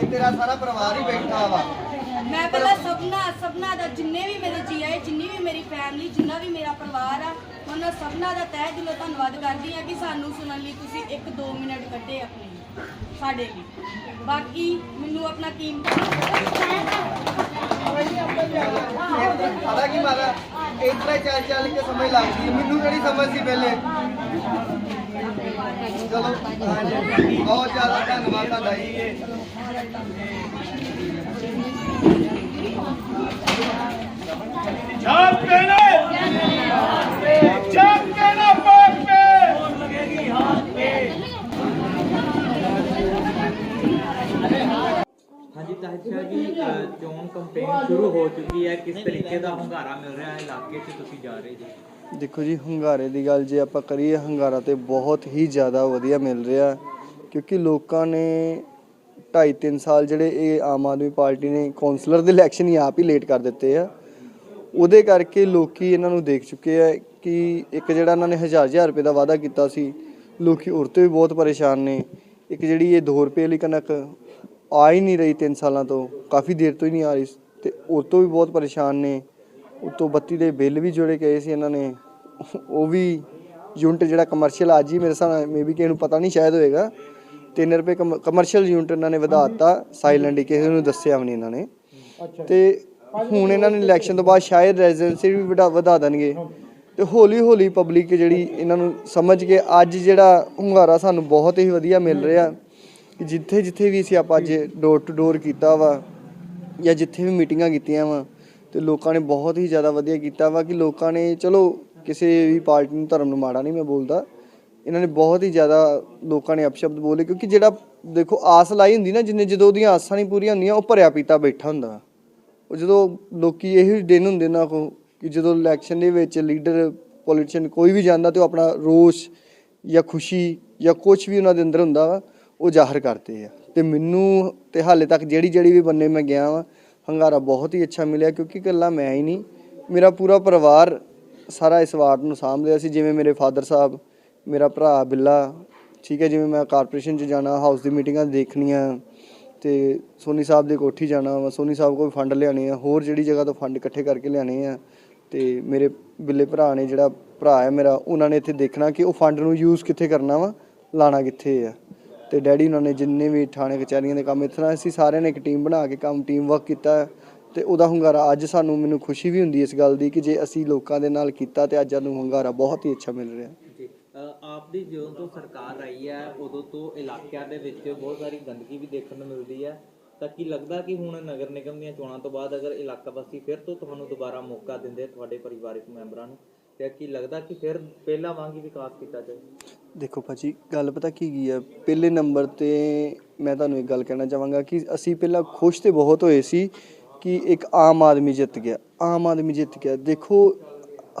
ਤੇਰਾ ਸਾਰਾ ਪਰਿਵਾਰ ਹੀ ਬੈਠਾ ਵਾ। ਮੈਂ ਪਹਿਲਾਂ ਸਭਨਾ ਸਭਨਾ ਦਾ ਜਿੰਨੇ ਵੀ ਮੇਰੇ ਜੀ ਆਏ ਜਿੰਨੀ ਵੀ ਮੇਰੀ ਫੈਮਿਲੀ ਜਿੰਨਾ ਵੀ ਮੇਰਾ ਪਰਿਵਾਰ ਆ ਉਹਨਾਂ ਸਭਨਾ ਦਾ ਤਹਿ ਦਿਲੋਂ ਧੰਨਵਾਦ ਕਰਦੀ ਆ ਕਿ ਸਾਨੂੰ ਸੁਣਨ ਲਈ ਤੁਸੀਂ 1-2 ਮਿੰਟ ਕੱਢੇ ਆਪਣੇ ਲਈ, ਸਾਡੇ ਲਈ। ਬਾਕੀ ਮੈਨੂੰ ਆਪਣਾ ਕੀਮਤੀ ਪਤਾ ਕੀ ਮਾਰਾ ਇਤਰਾ ਚੱਲ ਚੱਲ ਕੇ ਸਮਝ ਲੱਗਦੀ। ਮੈਨੂੰ ਕਿਹੜੀ ਸਮਝ ਸੀ ਪਹਿਲੇ? ਚਲੋ ਬਹੁਤ ਜ਼ਿਆਦਾ ਧੰਨਵਾਦ ਤੁਹਾਡਾ ਜੀ ਇਹ ਜਾਪ ਕਹਿਣਾ ਜਾਪ ਕਹਿਣਾ ਪਾਕ ਪੇ ਹੋਰ ਲੱਗੇਗੀ ਹੱਥ ਪੇ ਹਾਂਜੀ ਤਾਹਿਦ ਸ਼ਾਹ ਜੀ ਚੋਣ ਕੰਪੇਨ ਸ਼ੁਰੂ ਹੋ ਚੁੱਕੀ ਹੈ ਕਿਸ ਤਰੀਕੇ ਦਾ ਹੰਗਾਰਾ ਮਿਲ ਰਿਹਾ ਹੈ ਇਲਾਕੇ 'ਚ ਤੁਸੀਂ ਜਾ ਰਹੇ ਜੀ ਦੇਖੋ ਜੀ, ਹੰਗਾਰੇ ਦੀ ਗੱਲ ਜੇ ਆਪਾਂ ਕਰੀਏ, ਹੰਗਾਰਾ ਤੇ ਬਹੁਤ ਹੀ ਜ਼ਿਆਦਾ ਵਧੀਆ ਮਿਲ ਰਿਹਾ ਕਿਉਂਕਿ ਲੋਕਾਂ ਨੇ 2.5 3 ਸਾਲ ਜਿਹੜੇ ਇਹ ਆਮ ਆਦਮੀ ਪਾਰਟੀ ਨੇ, ਕੌਂਸਲਰ ਦੇ ਇਲੈਕਸ਼ਨ ਹੀ ਆਪ ਹੀ ਲੇਟ ਕਰ ਦਿੱਤੇ ਆ। ਉਹਦੇ ਕਰਕੇ ਲੋਕੀ ਇਹਨਾਂ ਨੂੰ ਦੇਖ ਚੁੱਕੇ ਆ ਕਿ ਇੱਕ ਜਿਹੜਾ ਇਹਨਾਂ ਨੇ ਹਜ਼ਾਰ ਹਜ਼ਾਰ ਰੁਪਏ ਦਾ ਵਾਅਦਾ ਕੀਤਾ ਸੀ, ਲੋਕੀ ਉਰ ਤੋਂ ਵੀ ਬਹੁਤ ਪਰੇਸ਼ਾਨ ਨੇ। ਇੱਕ ਜਿਹੜੀ ਇਹ 2 ਰੁਪਏ ਵਾਲੀ ਕਣਕ ਆ ਹੀ ਨਹੀਂ ਰਹੀ 3 ਸਾਲਾਂ ਤੋਂ, ਕਾਫੀ ਦੇਰ ਤੋਂ ਹੀ ਨਹੀਂ ਆ ਰਹੀ, ਤੇ ਉਹ ਤੋਂ ਵੀ ਬਹੁਤ ਪਰੇਸ਼ਾਨ ਨੇ। ਉਤੋਂ ਬੱਤੀ ਦੇ ਬਿੱਲ ਵੀ ਜੋੜੇ ਗਏ ਸੀ ਇਹਨਾਂ ਨੇ ਉਹ ਵੀ ਯੂਨਿਟ ਜਿਹੜਾ ਕਮਰਸ਼ੀਅਲ ਅੱਜ ਹੀ ਮੇਰੇ ਸਾਹ ਮੇਬੀ ਕਿਸੇ ਨੂੰ ਪਤਾ ਨਹੀਂ ਸ਼ਾਇਦ ਹੋਏਗਾ। 3 ਰੁਪਏ ਕਮਰਸ਼ੀਅਲ ਯੂਨਿਟ ਇਹਨਾਂ ਨੇ ਵਧਾ ਦਿੱਤਾ ਸਾਇਲੈਂਟ ਕਿਸੇ ਨੂੰ ਦੱਸਿਆ ਵੀ ਨਹੀਂ ਇਹਨਾਂ ਨੇ। ਤੇ ਹੁਣ ਇਹਨਾਂ ਨੇ ਇਲੈਕਸ਼ਨ ਤੋਂ ਬਾਅਦ ਸ਼ਾਇਦ ਰੈਜ਼ੀਡੈਂਸੀ ਵੀ ਵਧਾ ਵਧਾ ਦੇਣਗੇ। ਤੇ ਹੌਲੀ ਹੌਲੀ ਪਬਲਿਕ ਜਿਹੜੀ ਇਹਨਾਂ ਨੂੰ ਸਮਝ ਕੇ ਅੱਜ ਜਿਹੜਾ ਹੁੰਗਾਰਾ ਸਾਨੂੰ ਬਹੁਤ ਹੀ ਵਧੀਆ ਮਿਲ ਰਿਹਾ ਕਿ ਜਿੱਥੇ ਜਿੱਥੇ ਵੀ ਅਸੀਂ ਆਪਾਂ ਅੱਜ ਡੋਰ ਟੂ ਡੋਰ ਕੀਤਾ ਵਾ ਜਾਂ ਜਿੱਥੇ ਵੀ ਮੀਟਿੰਗਾਂ ਕੀਤੀਆਂ ਵਾ ਤੇ ਲੋਕਾਂ ਨੇ ਬਹੁਤ ਹੀ ਜ਼ਿਆਦਾ ਵਧੀਆ ਕੀਤਾ ਵਾ ਕਿ ਲੋਕਾਂ ਨੇ, ਚਲੋ ਕਿਸੇ ਵੀ ਪਾਰਟੀ ਨੂੰ ਧਰਮ ਨੂੰ ਮਾੜਾ ਨਹੀਂ ਮੈਂ ਬੋਲਦਾ, ਇਹਨਾਂ ਨੇ ਬਹੁਤ ਹੀ ਜ਼ਿਆਦਾ ਲੋਕਾਂ ਨੇ ਅਪਸ਼ਬਦ ਬੋਲੇ ਕਿਉਂਕਿ ਜਿਹੜਾ ਦੇਖੋ ਆਸ ਲਾਈ ਹੁੰਦੀ ਨਾ, ਜਿੰਨੇ ਜਦੋਂ ਉਹਦੀਆਂ ਆਸਾਂ ਨਹੀਂ ਪੂਰੀਆਂ ਹੁੰਦੀਆਂ, ਉਹ ਭਰਿਆ ਪੀਤਾ ਬੈਠਾ ਹੁੰਦਾ। ਉਹ ਜਦੋਂ ਲੋਕੀ ਇਹੀ ਦਿਨ ਹੁੰਦੇ ਨਾ ਕੋ, ਕਿ ਜਦੋਂ ਇਲੈਕਸ਼ਨ ਦੇ ਵਿੱਚ ਲੀਡਰ ਪੋਲੀਟੀਸ਼ੀਅਨ ਕੋਈ ਵੀ ਜਾਂਦਾ ਤੇ ਉਹ ਆਪਣਾ ਰੋਸ਼ ਜਾਂ ਖੁਸ਼ੀ ਜਾਂ ਕੁਝ ਵੀ ਉਹਨਾਂ ਦੇ ਅੰਦਰ ਹੁੰਦਾ ਵਾ, ਉਹ ਜ਼ਾਹਰ ਕਰਦੇ ਆ। ਤੇ ਮੈਨੂੰ ਤੇ ਹਾਲੇ ਤੱਕ ਜਿਹੜੀ ਜਿਹੜੀ ਵੀ ਬੰਨੇ ਮੈਂ ਗਿਆ ਵਾਂ ਹੰਗਾਰਾ ਬਹੁਤ ਹੀ ਅੱਛਾ ਮਿਲਿਆ ਕਿਉਂਕਿ ਇਕੱਲਾ ਮੈਂ ਹੀ ਨਹੀਂ, ਮੇਰਾ ਪੂਰਾ ਪਰਿਵਾਰ ਸਾਰਾ ਇਸ ਵਾਰਡ ਨੂੰ ਸਾਂਭ ਰਿਹਾ ਸੀ, ਜਿਵੇਂ ਮੇਰੇ ਫਾਦਰ ਸਾਹਿਬ, ਮੇਰਾ ਭਰਾ ਬਿੱਲਾ, ਠੀਕ ਹੈ, ਜਿਵੇਂ ਮੈਂ ਕਾਰਪੋਰੇਸ਼ਨ 'ਚ ਜਾਣਾ, ਹਾਊਸ ਦੀ ਮੀਟਿੰਗਾਂ ਦੇਖਣੀਆਂ ਤੇ ਸੋਨੀ ਸਾਹਿਬ ਦੇ ਕੋਠੀ ਜਾਣਾ ਵਾ, ਸੋਨੀ ਸਾਹਿਬ ਕੋਲ ਫੰਡ ਲਿਆਣੇ ਆ, ਹੋਰ ਜਿਹੜੀ ਜਗ੍ਹਾ ਤੋਂ ਫੰਡ ਇਕੱਠੇ ਕਰਕੇ ਲਿਆਣੇ ਆ ਤੇ ਮੇਰੇ ਬਿੱਲੇ ਭਰਾ ਨੇ ਜਿਹੜਾ ਭਰਾ ਹੈ ਮੇਰਾ, ਉਹਨਾਂ ਨੇ ਇੱਥੇ ਦੇਖਣਾ ਕਿ ਉਹ ਫੰਡ ਨੂੰ ਯੂਜ਼ ਕਿੱਥੇ ਕਰਨਾ ਵਾ ਲਾਣਾ ਕਿੱਥੇ ਆ। ਤੇ ਡੈਡੀ ਉਹਨਾਂ ਨੇ ਜਿੰਨੇ ਵੀ ਥਾਣੇ ਕਚਹਿਰੀਆਂ ਦੇ ਕੰਮ ਇਸ ਅਸੀਂ ਸਾਰਿਆਂ ਨੇ ਇੱਕ ਟੀਮ ਬਣਾ ਕੇ ਕੰਮ ਟੀਮ ਵਰਕ ਕੀਤਾ ਤੇ ਉਹਦਾ ਹੁੰਗਾਰਾ ਅੱਜ ਸਾਨੂੰ ਮੈਨੂੰ ਖੁਸ਼ੀ ਵੀ ਹੁੰਦੀ ਇਸ ਗੱਲ ਦੀ ਕਿ ਜੇ ਅਸੀਂ ਲੋਕਾਂ ਦੇ ਨਾਲ ਕੀਤਾ ਤੇ ਅੱਜ ਸਾਨੂੰ ਹੁੰਗਾਰਾ ਬਹੁਤ ਹੀ ਅੱਛਾ ਮਿਲ ਰਿਹਾ। ਜੀ ਆਪ ਦੀ ਜਦੋਂ ਤੋਂ ਸਰਕਾਰ ਆਈ ਹੈ, ਉਦੋਂ ਤੋਂ ਇਲਾਕਿਆਂ ਦੇ ਵਿੱਚ ਬਹੁਤ ਸਾਰੀ ਗੰਦਗੀ ਵੀ ਦੇਖਣ ਨੂੰ ਮਿਲਦੀ ਹੈ। ਤਾਂ ਕੀ ਲੱਗਦਾ ਕਿ ਹੁਣ ਨਗਰ ਨਿਗਮ ਦੀਆਂ ਚੋਣਾਂ ਤੋਂ ਬਾਅਦ ਅਗਰ ਇਲਾਕਾ ਵਾਸੀ ਫਿਰ ਤੋਂ ਤੁਹਾਨੂੰ ਦੁਬਾਰਾ ਮੌਕਾ ਦਿੰਦੇ ਤੁਹਾਡੇ ਪਰਿਵਾਰਕ ਮੈਂਬਰਾਂ ਨੂੰ? ਤੇ ਕੀ ਲੱਗਦਾ ਕਿ ਫਿਰ ਪਹਿਲਾਂ ਵਾਂਗ ਹੀ ਵਿਕਾਸ ਕੀਤਾ ਜਾਏ? ਦੇਖੋ ਭਾਜੀ, ਗੱਲ ਪਤਾ ਕੀ ਗਈ ਆ? ਪਹਿਲੇ ਨੰਬਰ ਤੇ ਮੈਂ ਤੁਹਾਨੂੰ ਇੱਕ ਗੱਲ ਕਹਿਣਾ ਚਾਹਾਂਗਾ ਕਿ ਅਸੀਂ ਪਹਿਲਾਂ ਖੁਸ਼ ਤੇ ਬਹੁਤ ਹੋਏ ਸੀ ਕਿ ਇੱਕ ਆਮ ਆਦਮੀ ਜਿੱਤ ਗਿਆ। ਆਮ ਆਦਮੀ ਜਿੱਤ ਗਿਆ। ਦੇਖੋ,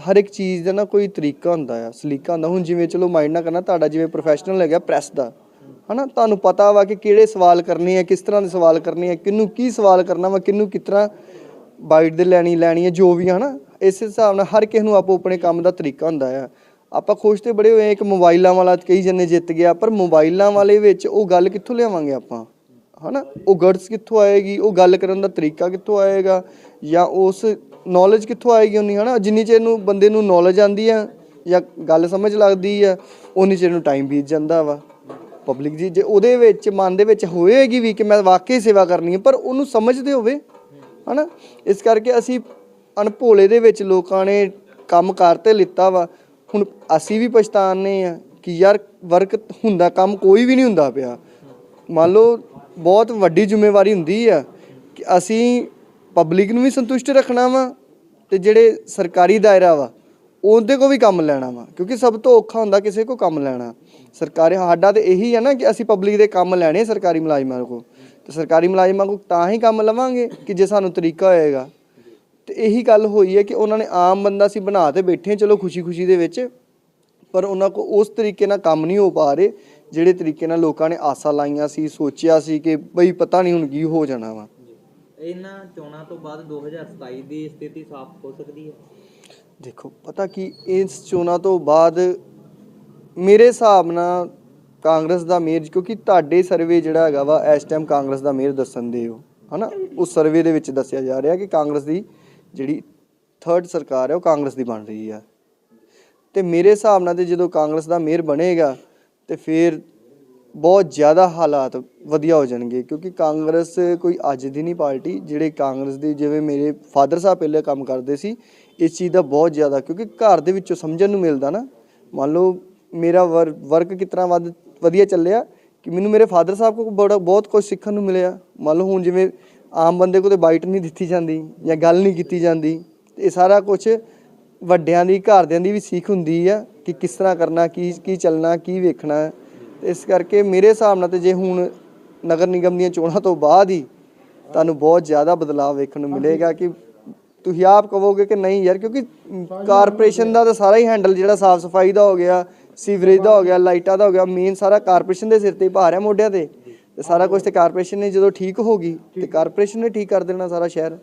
ਹਰ ਇੱਕ ਚੀਜ਼ ਦਾ ਨਾ ਕੋਈ ਤਰੀਕਾ ਹੁੰਦਾ ਆ, ਸਲੀਕਾ ਹੁੰਦਾ। ਹੁਣ ਜਿਵੇਂ ਚਲੋ ਮਾਈਂਡ ਨਾ ਕਰਨਾ, ਤੁਹਾਡਾ ਜਿਵੇਂ ਪ੍ਰੋਫੈਸ਼ਨਲ ਹੈਗਾ ਪ੍ਰੈਸ ਦਾ, ਹਨਾ? ਤੁਹਾਨੂੰ ਪਤਾ ਵਾ ਕਿ ਕਿਹੜੇ ਸਵਾਲ ਕਰਨੇ ਆ, ਕਿਸ ਤਰ੍ਹਾਂ ਦੇ ਸਵਾਲ ਕਰਨੇ ਆ, ਕਿਹਨੂੰ ਕੀ ਸਵਾਲ ਕਰਨਾ ਵਾ, ਕਿਹਨੂੰ ਕਿਸ ਤਰ੍ਹਾਂ ਬਾਈਟ ਦੇ ਲੈਣੀ ਲੈਣੀ ਹੈ ਜੋ ਵੀ ਆ, ਹਨਾ? ਇਸ ਹਿਸਾਬ ਨਾਲ ਹਰ ਕਿਸੇ ਨੂੰ ਆਪੋ ਆਪਣੇ ਕੰਮ ਦਾ ਤਰੀਕਾ ਹੁੰਦਾ ਆ। ਆਪਾਂ ਖੁਸ਼ ਤੇ ਬੜੇ ਹੋਏ ਆ ਇੱਕ ਮੋਬਾਈਲਾਂ ਵਾਲਾ ਕਈ ਜਣੇ ਜਿੱਤ ਗਿਆ, ਪਰ ਮੋਬਾਈਲਾਂ ਵਾਲੇ ਵਿੱਚ ਉਹ ਗੱਲ ਕਿੱਥੋਂ ਲਿਆਵਾਂਗੇ ਆਪਾਂ? ਹਨਾ? ਉਹ ਗਰਡਸ ਕਿੱਥੋਂ ਆਏਗੀ? ਉਹ ਗੱਲ ਕਰਨ ਦਾ ਤਰੀਕਾ ਕਿੱਥੋਂ ਆਏਗਾ? ਜਾਂ ਉਸ ਨੌਲੇਜ ਕਿੱਥੋਂ ਆਏਗੀ ਉਨੀ ਹਨਾ? ਜਿੰਨੀ ਚਿਰ ਨੂੰ ਬੰਦੇ ਨੂੰ ਨੌਲੇਜ ਆਂਦੀ ਆ ਜਾਂ ਗੱਲ ਸਮਝ ਲੱਗਦੀ ਆ ਉਨੀ ਚਿਰ ਨੂੰ ਟਾਈਮ ਬੀਤ ਜਾਂਦਾ ਵਾ। ਪਬਲਿਕ ਜੀ, ਜੇ ਉਹਦੇ ਵਿੱਚ, ਮਨ ਦੇ ਵਿੱਚ ਹੋਏਗੀ ਵੀ ਕਿ ਮੈਂ ਵਾਕਈ ਸੇਵਾ ਕਰਨੀ ਹੈ ਪਰ ਉਹਨੂੰ ਸਮਝਦੇ ਹੋਵੇ, ਹਨਾ? ਇਸ ਕਰਕੇ ਅਸੀਂ ਅਣਭੋਲੇ ਦੇ ਵਿੱਚ ਲੋਕਾਂ ਨੇ ਕੰਮ ਕਰਤੇ ਲਿੱਤਾ ਵਾ। ਹੁਣ ਅਸੀਂ ਵੀ ਪਛਤਾਨੇ ਆ ਕਿ ਯਾਰ ਵਰਕ ਹੁੰਦਾ, ਕੰਮ ਕੋਈ ਵੀ ਨਹੀਂ ਹੁੰਦਾ ਪਿਆ। ਮੰਨ ਲਓ ਬਹੁਤ ਵੱਡੀ ਜ਼ਿੰਮੇਵਾਰੀ ਹੁੰਦੀ ਆ ਕਿ ਅਸੀਂ ਪਬਲਿਕ ਨੂੰ ਵੀ ਸੰਤੁਸ਼ਟ ਰੱਖਣਾ ਵਾ ਤੇ ਜਿਹੜੇ ਸਰਕਾਰੀ ਦਾਇਰਾ ਵਾ, ਉਹਦੇ ਕੋ ਵੀ ਕੰਮ ਲੈਣਾ ਵਾ, ਕਿਉਂਕਿ ਸਭ ਤੋਂ ਔਖਾ ਹੁੰਦਾ ਕਿਸੇ ਕੋ ਕੰਮ ਲੈਣਾ। ਸਰਕਾਰੀ, ਸਾਡਾ ਤੇ ਇਹੀ ਆ ਨਾ ਕਿ ਅਸੀਂ ਪਬਲਿਕ ਦੇ ਕੰਮ ਲੈਣੇ ਸਰਕਾਰੀ ਮੁਲਾਜ਼ਮਾਂ ਕੋ ਤੇ ਸਰਕਾਰੀ ਮੁਲਾਜ਼ਮਾਂ ਕੋ ਤਾਂ ਹੀ ਕੰਮ ਲਵਾਂਗੇ ਕਿ ਜੇ ਸਾਨੂੰ ਤਰੀਕਾ ਹੋਏਗਾ। ਤੇ ਇਹੀ ਗੱਲ ਹੋਈ ਹੈ ਕਿ ਉਹਨਾਂ ਨੇ ਆਮ ਬੰਦਾ ਸੀ ਬਣਾ ਤੇ ਬੈਠੇ ਚਲੋ ਖੁਸ਼ੀ-ਖੁਸ਼ੀ ਦੇ ਵਿੱਚ ਪਰ ਉਹਨਾਂ ਕੋ ਉਸ ਤਰੀਕੇ ਨਾਲ ਕੰਮ ਨਹੀਂ ਹੋ ਪਾ ਰਹੇ ਜਿਹੜੇ ਤਰੀਕੇ ਨਾਲ ਲੋਕਾਂ ਨੇ ਆਸਾਂ ਲਾਈਆਂ ਸੀ ਸੋਚਿਆ ਸੀ ਕਿ ਬਈ ਪਤਾ ਨਹੀਂ ਹੁਣ ਕੀ ਹੋ ਜਾਣਾ ਵਾ। ਇਹਨਾਂ ਚੋਣਾਂ ਤੋਂ ਬਾਅਦ 2027 ਦੀ ਸਥਿਤੀ ਸਾਫ਼ ਹੋ ਸਕਦੀ ਹੈ? ਦੇਖੋ ਪਤਾ ਕੀ ਇਸ ਚੋਣਾਂ ਤੋਂ ਬਾਅਦ ਮੇਰੇ ਹਿਸਾਬ ਨਾਲ ਕਾਂਗਰਸ ਦਾ ਮੇਅਰ ਕਿਉਂਕਿ ਤੁਹਾਡੇ ਸਰਵੇ ਜਿਹੜਾ ਹੈਗਾ ਵਾ ਇਸ ਟਾਈਮ ਕਾਂਗਰਸ ਦਾ ਮੇਅਰ ਦੱਸਣ ਦੇ ਹੋ ਹਨਾ? ਉਸ ਸਰਵੇ ਦੇ ਵਿੱਚ ਦੱਸਿਆ ਜਾ ਰਿਹਾ ਕਿ ਕਾਂਗਰਸ ਦੀ ਜਿਹੜੀ ਥਰਡ ਸਰਕਾਰ ਹੈ, ਉਹ ਕਾਂਗਰਸ ਦੀ ਬਣ ਰਹੀ ਆ। ਤੇ ਮੇਰੇ ਹਿਸਾਬ ਨਾਲ ਤੇ ਜਦੋਂ ਕਾਂਗਰਸ ਦਾ ਮੇਅਰ ਬਣੇਗਾ, ਤੇ ਫਿਰ ਬਹੁਤ ਜ਼ਿਆਦਾ ਹਾਲਾਤ ਵਧੀਆ ਹੋ ਜਾਣਗੇ, ਕਿਉਂਕਿ ਕਾਂਗਰਸ ਕੋਈ ਅੱਜ ਦੀ ਨਹੀਂ ਪਾਰਟੀ, ਜਿਹੜੇ ਕਾਂਗਰਸ ਦੀ ਜਿਵੇਂ ਮੇਰੇ ਫਾਦਰ ਸਾਹਿਬ ਪਹਿਲੇ ਕੰਮ ਕਰਦੇ ਸੀ, ਇਸ ਚੀਜ਼ ਦਾ ਬਹੁਤ ਜ਼ਿਆਦਾ, ਕਿਉਂਕਿ ਘਰ ਦੇ ਵਿੱਚੋਂ ਸਮਝਣ ਨੂੰ ਮਿਲਦਾ ਨਾ। ਮੰਨ ਲਓ ਮੇਰਾ ਵਰਕ ਕਿਤਨਾ ਵੱਧ, ਵਧੀਆ ਚੱਲਿਆ, ਕਿ ਮੈਨੂੰ ਮੇਰੇ ਫਾਦਰ ਸਾਹਿਬ ਕੋਲ ਬੜਾ, ਬਹੁਤ ਕੁਝ ਸਿੱਖਣ ਨੂੰ ਮਿਲਿਆ। ਮੰਨ ਲਓ ਹੁਣ ਜਿਵੇਂ ਆਮ ਬੰਦੇ ਕੋਲ ਤੇ ਬਾਈਟ ਨਹੀਂ ਦਿੱਤੀ ਜਾਂਦੀ ਜਾਂ ਗੱਲ ਨਹੀਂ ਕੀਤੀ ਜਾਂਦੀ ਇਹ ਸਾਰਾ ਕੁਝ ਵੱਡਿਆਂ ਦੀ, ਘਰਦਿਆਂ ਦੀ ਵੀ ਸਿੱਖ ਹੁੰਦੀ ਆ ਕਿ ਕਿਸ ਤਰ੍ਹਾਂ ਕਰਨਾ, ਕੀ ਕੀ ਚੱਲਣਾ, ਕੀ ਵੇਖਣਾ ਹੈ। ਇਸ ਕਰਕੇ ਮੇਰੇ ਹਿਸਾਬ ਨਾਲ ਤੇ ਜੇ ਹੁਣ ਨਗਰ ਨਿਗਮ ਦੀਆਂ ਚੋਣਾਂ ਤੋਂ ਬਾਅਦ ਹੀ ਤੁਹਾਨੂੰ ਬਹੁਤ ਜ਼ਿਆਦਾ ਬਦਲਾਅ ਵੇਖਣ ਨੂੰ ਮਿਲੇਗਾ ਕਿ ਤੁਸੀਂ ਆਪ ਕਹੋਗੇ ਕਿ ਨਹੀਂ ਯਾਰ, ਕਿਉਂਕਿ ਕਾਰਪੋਰੇਸ਼ਨ ਦਾ ਤਾਂ ਸਾਰਾ ਹੀ ਹੈਂਡਲ ਜਿਹੜਾ ਸਾਫ਼ ਸਫ਼ਾਈ ਦਾ ਹੋ ਗਿਆ, ਸੀਵਰੇਜ ਦਾ ਹੋ ਗਿਆ, ਲਾਈਟਾਂ ਦਾ ਹੋ ਗਿਆ ਮੇਨ ਸਾਰਾ ਕਾਰਪੋਰੇਸ਼ਨ ਦੇ ਸਿਰ ਤੇ ਹੀ ਭਾਰ ਹੈ ਮੋਢਿਆਂ ਤੇ ਤੇ ਸਾਰਾ ਕੁਝ ਤੇ ਕਾਰਪੋਰੇਸ਼ਨ ਨੇ ਜਦੋਂ ਠੀਕ ਹੋਗੀ ਤੇ ਕਾਰਪੋਰੇਸ਼ਨ ਨੇ ਠੀਕ ਕਰ ਦੇਣਾ ਸਾਰਾ ਸ਼ਹਿਰ।